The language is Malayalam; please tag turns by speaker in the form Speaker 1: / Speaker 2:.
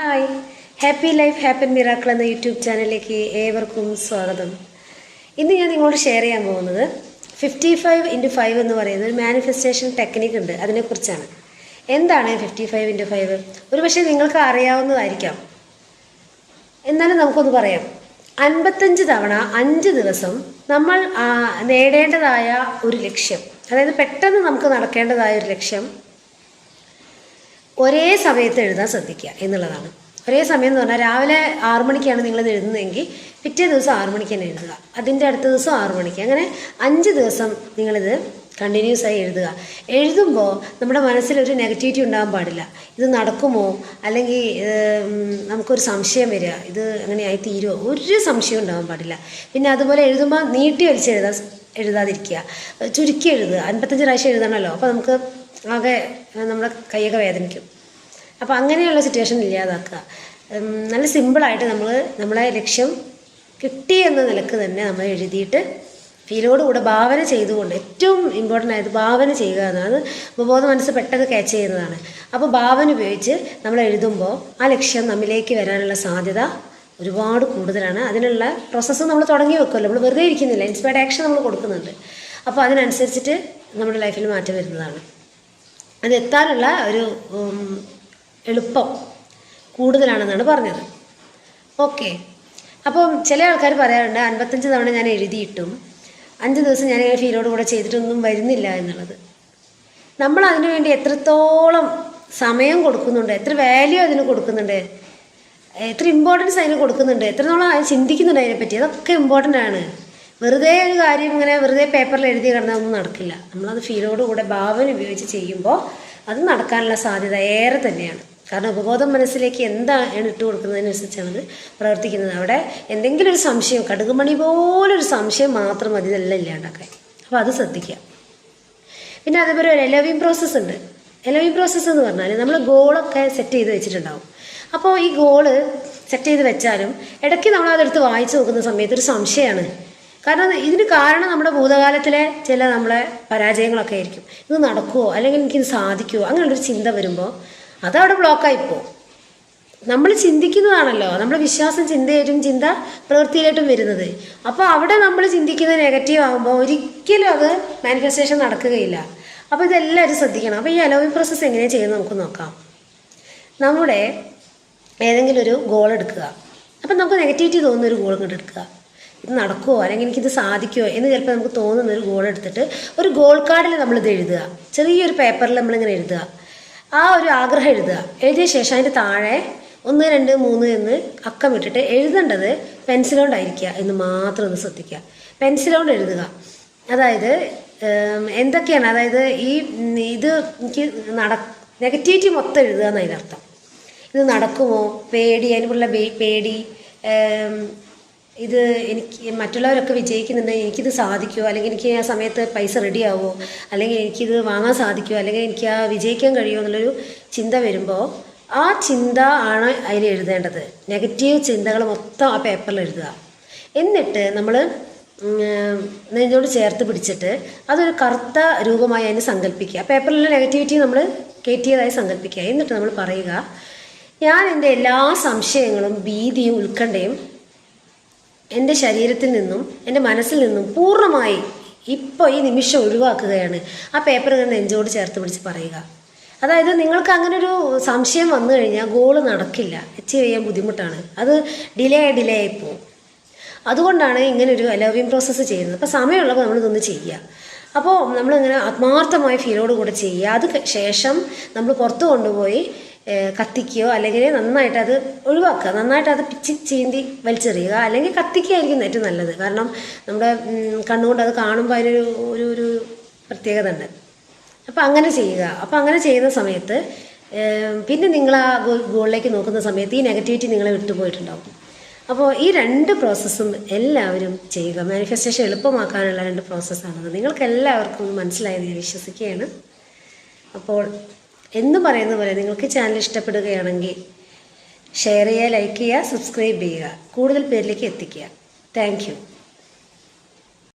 Speaker 1: Hi happy life happy miracle എന്ന യൂട്യൂബ് ചാനലിലേക്ക് ഏവർക്കും സ്വാഗതം. ഇന്ന് ഞാൻ നിങ്ങളോട് ഷെയർ ചെയ്യാൻ പോകുന്നത് ഫിഫ്റ്റി ഫൈവ് ഇന്റു ഫൈവ് എന്ന് പറയുന്ന ഒരു മാനിഫെസ്റ്റേഷൻ ടെക്നിക്ക് ഉണ്ട്. അതിനെക്കുറിച്ചാണ്. എന്താണ് ഫിഫ്റ്റി ഫൈവ് ഇന്റു ഫൈവ് ഒരു പക്ഷേ നിങ്ങൾക്ക് അറിയാവുന്നതായിരിക്കാം. എന്നാലും നമുക്കൊന്ന് പറയാം. അൻപത്തഞ്ച് തവണ അഞ്ച് ദിവസം നമ്മൾ നേടേണ്ടതായ ഒരു ലക്ഷ്യം അതായത് പെട്ടെന്ന് നമുക്ക് നടക്കേണ്ടതായ ഒരു ലക്ഷ്യം ഒരേ സമയത്ത് എഴുതാൻ ശ്രദ്ധിക്കുക എന്നുള്ളതാണ്. ഒരേ സമയം എന്ന് പറഞ്ഞാൽ രാവിലെ ആറു മണിക്കാണ് നിങ്ങളിത് എഴുതുന്നതെങ്കിൽ പിറ്റേ ദിവസം ആറു മണിക്ക് തന്നെ എഴുതുക. അതിന്റെ അടുത്ത ദിവസം ആറു മണിക്ക്. അങ്ങനെ അഞ്ച് ദിവസം നിങ്ങളിത് കണ്ടിന്യൂസ് ആയി എഴുതുക. എഴുതുമ്പോൾ നമ്മുടെ മനസ്സിലൊരു നെഗറ്റിവിറ്റി ഉണ്ടാകാൻ പാടില്ല. ഇത് നടക്കുമോ? അല്ലെങ്കിൽ നമുക്കൊരു സംശയം വരിക. ഇത് അങ്ങനെയായി തീരുമോ? ഒരു സംശയം ഉണ്ടാകാൻ പാടില്ല. പിന്നെ അതുപോലെ എഴുതുമ്പോൾ നീട്ടി വലിച്ച് എഴുതാ എഴുതാതിരിക്കുക. ചുരുക്കി എഴുതുക. അൻപത്തഞ്ച് പ്രാവശ്യം എഴുതണമല്ലോ. അപ്പോൾ നമുക്ക് ആകെ നമ്മുടെ കൈയൊക്കെ വേദനിക്കും. അപ്പോൾ അങ്ങനെയുള്ള സിറ്റുവേഷൻ ഇല്ലാതാക്കുക. നല്ല സിമ്പിളായിട്ട് നമ്മൾ നമ്മളെ ലക്ഷ്യം കിട്ടി എന്ന നിലയ്ക്ക് തന്നെ നമ്മൾ എഴുതിയിട്ട് ഫീലോടുകൂടെ ഭാവന ചെയ്തുകൊണ്ട് ഏറ്റവും ഇമ്പോർട്ടന്റ് ആയത് ഭാവന ചെയ്യുക എന്നതാണ് ഉപബോധ മനസ്സ് പെട്ടെന്ന് ക്യാച്ച് ചെയ്യുന്നതാണ്. അപ്പോൾ ഭാവന ഉപയോഗിച്ച് നമ്മൾ എഴുതുമ്പോൾ ആ ലക്ഷ്യം നമ്മിലേക്ക് വരാനുള്ള സാധ്യത ഒരുപാട് കൂടുതലാണ്. അതിനുള്ള പ്രോസസ്സ് നമ്മൾ തുടങ്ങി വെക്കുമല്ലോ. നമ്മൾ വെറുതെ ഇരിക്കുന്നില്ല. ഇൻസ്പയർഡ് ആക്ഷൻ നമ്മൾ കൊടുക്കുന്നുണ്ട്. അപ്പോൾ അതിനനുസരിച്ചിട്ട് നമ്മുടെ ലൈഫിൽ മാറ്റം വരുന്നതാണ്. അത് എത്താനുള്ള ഒരു എളുപ്പം കൂടുതലാണെന്നാണ് പറഞ്ഞത്. ഓക്കെ. അപ്പം ചില ആൾക്കാർ പറയാറുണ്ട് അൻപത്തഞ്ച് തവണ ഞാൻ എഴുതിയിട്ടും അഞ്ച് ദിവസം ഞാൻ ഫീലോട് കൂടെ ചെയ്തിട്ടൊന്നും വരുന്നില്ല എന്നുള്ളത്. നമ്മൾ അതിനു വേണ്ടി എത്രത്തോളം സമയം കൊടുക്കുന്നുണ്ട് എത്ര വാല്യൂ അതിന് കൊടുക്കുന്നുണ്ട് എത്ര ഇമ്പോർട്ടൻസ് അതിന് കൊടുക്കുന്നുണ്ട് എത്രത്തോളം ചിന്തിക്കുന്നുണ്ട് അതിനെപ്പറ്റി അതൊക്കെ ഇമ്പോർട്ടന്റ് ആണ്. വെറുതെ ഒരു കാര്യം ഇങ്ങനെ വെറുതെ പേപ്പറിൽ എഴുതി കിടന്നതൊന്നും നടക്കില്ല. നമ്മളത് ഫീലോട് കൂടെ ഭാവന ഉപയോഗിച്ച് ചെയ്യുമ്പോൾ അത് നടക്കാനുള്ള സാധ്യത ഏറെ തന്നെയാണ്. കാരണം ഉപബോധം മനസ്സിലേക്ക് എന്താണ് ഇട്ട് കൊടുക്കുന്നതിനനുസരിച്ചാണ് അത് പ്രവർത്തിക്കുന്നത്. അവിടെ എന്തെങ്കിലും ഒരു സംശയം കടുകുമണി പോലൊരു സംശയം മാത്രം മതി ഇതെല്ലാം ഇല്ലാണ്ടാക്കാൻ. അപ്പോൾ അത് ശ്രദ്ധിക്കുക. പിന്നെ അതേപോലെ ഒരു എലവിങ് പ്രോസസ്സ് ഉണ്ട്. എലവിങ് പ്രോസസ്സ് എന്ന് പറഞ്ഞാൽ നമ്മൾ ഗോളൊക്കെ സെറ്റ് ചെയ്ത് വെച്ചിട്ടുണ്ടാവും. അപ്പോൾ ഈ ഗോൾ സെറ്റ് ചെയ്ത് വെച്ചാലും ഇടയ്ക്ക് നമ്മൾ അതെടുത്ത് വായിച്ചു നോക്കുന്ന സമയത്ത് ഒരു സംശയമാണ് കാരണം ഇതിന് കാരണം നമ്മുടെ ഭൂതകാലത്തിലെ ചില നമ്മളെ പരാജയങ്ങളൊക്കെ ആയിരിക്കും. ഇത് നടക്കുമോ അല്ലെങ്കിൽ എനിക്കിത് സാധിക്കുമോ അങ്ങനെയുള്ളൊരു ചിന്ത വരുമ്പോൾ അതവിടെ ബ്ലോക്കായി പോകും. നമ്മൾ ചിന്തിക്കുന്നതാണല്ലോ. നമ്മുടെ വിശ്വാസം ചിന്തയായിട്ടും ചിന്ത പ്രവൃത്തിയിലായിട്ടും വരുന്നത്. അപ്പോൾ അവിടെ നമ്മൾ ചിന്തിക്കുന്നത് നെഗറ്റീവ് ആകുമ്പോൾ ഒരിക്കലും അത് മാനിഫെസ്റ്റേഷൻ നടക്കുകയില്ല. അപ്പോൾ ഇതെല്ലാവരും ശ്രദ്ധിക്കണം. അപ്പോൾ ഈ അലോവിംഗ് പ്രോസസ്സ് എങ്ങനെയാണ് ചെയ്യുന്നത് നമുക്ക് നോക്കാം. നമ്മുടെ ഏതെങ്കിലും ഒരു ഗോൾ എടുക്കുക. അപ്പം നമുക്ക് നെഗറ്റിവിറ്റി തോന്നുന്ന ഒരു ഗോൾ ഇങ്ങോട്ട് എടുക്കുക. ഇത് നടക്കുമോ അല്ലെങ്കിൽ എനിക്കിത് സാധിക്കുമോ എന്ന് ചിലപ്പോൾ നമുക്ക് തോന്നുന്ന ഒരു ഗോൾ എടുത്തിട്ട് ഒരു ഗോൾ കാർഡിൽ നമ്മളിത് എഴുതുക. ചെറിയൊരു പേപ്പറിൽ നമ്മളിങ്ങനെ എഴുതുക. ആ ഒരു ആഗ്രഹം എഴുതുക. എഴുതിയ ശേഷം അതിന്റെ താഴെ ഒന്ന് രണ്ട് മൂന്ന് എന്ന് അക്കം ഇട്ടിട്ട് എഴുതേണ്ടത് പെൻസിലോണ്ടായിരിക്കുക എന്ന് മാത്രം ഒന്ന് ശ്രദ്ധിക്കുക. പെൻസിലോണ്ട് എഴുതുക. അതായത് എന്തൊക്കെയാണ്? അതായത് ഈ ഇത് എനിക്ക് നട നെഗറ്റിവിറ്റി മൊത്തം എഴുതുക എന്നതിനർത്ഥം ഇത് നടക്കുമോ? പേടി അതിനുള്ള പേടി ഇത് എനിക്ക് മറ്റുള്ളവരൊക്കെ വിജയിക്കുന്നുണ്ടെങ്കിൽ എനിക്കിത് സാധിക്കുമോ അല്ലെങ്കിൽ എനിക്ക് ആ സമയത്ത് പൈസ റെഡി ആവുമോ അല്ലെങ്കിൽ എനിക്കിത് വാങ്ങാൻ സാധിക്കുമോ അല്ലെങ്കിൽ എനിക്ക് ആ വിജയിക്കാൻ കഴിയുമോ എന്നുള്ളൊരു ചിന്ത വരുമ്പോൾ ആ ചിന്ത ആണ് അതിൽ എഴുതേണ്ടത്. നെഗറ്റീവ് ചിന്തകൾ മൊത്തം ആ പേപ്പറിൽ എഴുതുക. എന്നിട്ട് നമ്മൾ നെഞ്ചോട് ചേർത്ത് പിടിച്ചിട്ട് അതൊരു കറുത്ത രൂപമായി അതിനെ സങ്കല്പിക്കുക പേപ്പറിലെ നെഗറ്റിവിറ്റി നമ്മൾ കയറ്റിയതായി സങ്കല്പിക്കുക എന്നിട്ട് നമ്മൾ പറയുക ഞാൻ എന്റെ എല്ലാ സംശയങ്ങളും ഭീതിയും ഉത്കണ്ഠയും എന്റെ ശരീരത്തിൽ നിന്നും എന്റെ മനസ്സിൽ നിന്നും പൂർണമായി ഇപ്പോൾ ഈ നിമിഷം ഒഴിവാക്കുകയാണ്. ആ പേപ്പർ ഇങ്ങനെ നെഞ്ചോട് ചേർത്ത് പിടിച്ച് പറയുക. അതായത് നിങ്ങൾക്ക് അങ്ങനെ ഒരു സംശയം വന്നു കഴിഞ്ഞാൽ ഗോൾ നടക്കില്ല. അച്ചീവ് ചെയ്യാൻ ബുദ്ധിമുട്ടാണ്. അത് ഡിലേ ആയി ഡിലേ ആയി പോകും അതുകൊണ്ടാണ് ഇങ്ങനെ ഒരു അലോവിങ് പ്രോസസ്സ് ചെയ്യുന്നത്. അപ്പോൾ സമയമുള്ളപ്പോൾ നമ്മളിതൊന്ന് ചെയ്യുക. അപ്പോൾ നമ്മളിങ്ങനെ ആത്മാർത്ഥമായ ഫീലോട് കൂടെ ചെയ്യുക. അത് ശേഷം നമ്മൾ പുറത്ത് കൊണ്ടുപോയി കത്തിക്കുകയോ അല്ലെങ്കിൽ നന്നായിട്ട് അത് ഒഴിവാക്കുക. നന്നായിട്ട് അത് പിച്ചി ചീന്തി വലിച്ചെറിയുക. അല്ലെങ്കിൽ കത്തിക്കുകയായിരിക്കും ഏറ്റവും നല്ലത്. കാരണം നമ്മുടെ കണ്ണുകൊണ്ട് അത് കാണുമ്പോൾ അതിനൊരു ഒരു ഒരു പ്രത്യേകത ഉണ്ട് അപ്പോൾ അങ്ങനെ ചെയ്യുക. അപ്പോൾ അങ്ങനെ ചെയ്യുന്ന സമയത്ത് പിന്നെ നിങ്ങൾ ആ ഗോളിലേക്ക് നോക്കുന്ന സമയത്ത് ഈ നെഗറ്റിവിറ്റി നിങ്ങളെ വിട്ടുപോയിട്ടുണ്ടാവും അപ്പോൾ ഈ രണ്ട് പ്രോസസ്സും എല്ലാവരും ചെയ്യുക. മാനിഫെസ്റ്റേഷൻ എളുപ്പമാക്കാനുള്ള രണ്ട് പ്രോസസ്സാണത്. നിങ്ങൾക്ക് എല്ലാവർക്കും മനസ്സിലായത് ഞാൻ വിശ്വസിക്കുകയാണ്. അപ്പോൾ എന്ന് പറയുന്ന പോലെ നിങ്ങൾക്ക് ചാനൽ ഇഷ്ടപ്പെടുകയാണെങ്കിൽ ഷെയർ ചെയ്യുക ലൈക്ക് ചെയ്യുക സബ്സ്ക്രൈബ് ചെയ്യുക. കൂടുതൽ പേരിലേക്ക് എത്തിക്കുക. താങ്ക്